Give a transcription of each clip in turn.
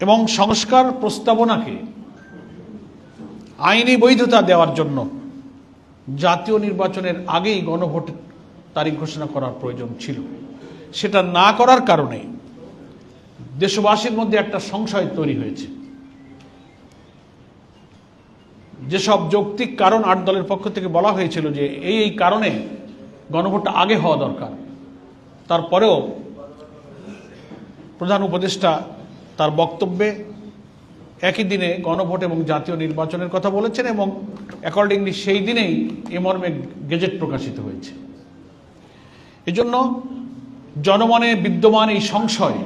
এবং সংস্কার প্রস্তাবনাকে আইনি বৈধতা দেওয়ার জন্য জাতীয় নির্বাচনের আগেই গণভোট তারিখ ঘোষণা করার প্রয়োজন ছিল। সেটা না করার কারণে দেশবাসীর মধ্যে একটা সংশয় তৈরি হয়েছে। যেসব যৌক্তিক কারণ আট দলের পক্ষ থেকে বলা হয়েছিল যে এই এই কারণে গণভোটটা আগে হওয়া দরকার, তারপরেও প্রধান উপদেষ্টা তার বক্তব্যে একই দিনে গণভোট এবং জাতীয় নির্বাচনের কথা বলেছেন এবং অ্যাকর্ডিংলি সেই দিনেই এ মর্মে গেজেট প্রকাশিত হয়েছে। এজন্য জনমনে বিদ্যমান এই সংশয়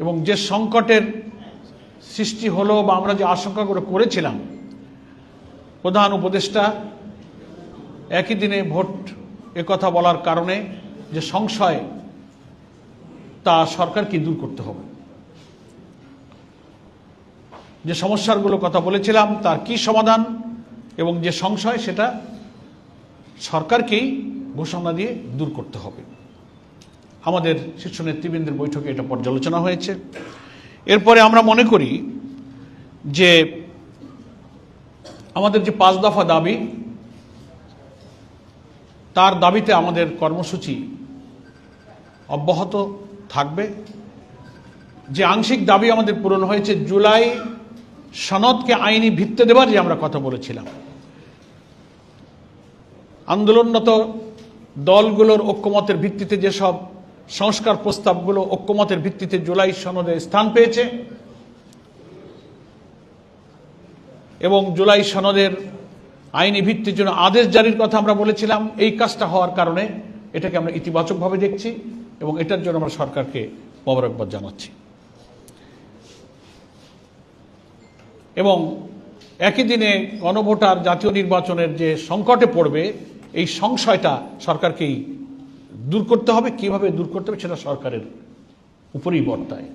এবং যে সংকটের সৃষ্টি হলো বা আমরা যে আশঙ্কাগুলো করেছিলাম, প্রধান উপদেষ্টা একই দিনে ভোট কথা বলার কারণে যে সংশয় তা সরকারকে দূর করতে হবে। যে সমস্যাগুলো কথা বলেছিলাম, তার কি সমাধান এবং যে সংশয়, সেটা সরকারকেই ঘোষণা দিয়ে দূর করতে হবে। আমাদের শীর্ষ নেতৃবৃন্দের বৈঠকে এটা পর্যালোচনা হয়েছে। এরপরে আমরা মনে করি যে আমাদের যে পাঁচ দফা দাবি, তার দাবিতে আমাদের কর্মসূচি অব্যাহত থাকবে। যে আংশিক দাবি আমাদের পূরণ হয়েছে, জুলাই সনদকে আইনি ভিত্তি দেবার যে আমরা কথা বলেছিলাম। আন্দোলনরত দলগুলোর ঐক্যমতের ভিত্তিতে যেসব সংস্কার প্রস্তাবগুলো ঐক্যমতের ভিত্তিতে জুলাই সনদে স্থান পেয়েছে এবং জুলাই সনদের আইনি ভিত্তির জন্য আদেশ জারির কথা আমরা বলেছিলাম, এই কাজটা হওয়ার কারণে এটাকে আমরা ইতিবাচকভাবে দেখছি। এবং এটার জন্য আমরা সরকারকে মোবারকবাদ জানাচ্ছি। এবং একই দিনে গণভোটার জাতীয় নির্বাচনের যে সংকটে পড়বে, এই সংশয়টা সরকারকেই দূর করতে হবে। কীভাবে দূর করতে হবে সেটা সরকারের উপরেই বর্তায়।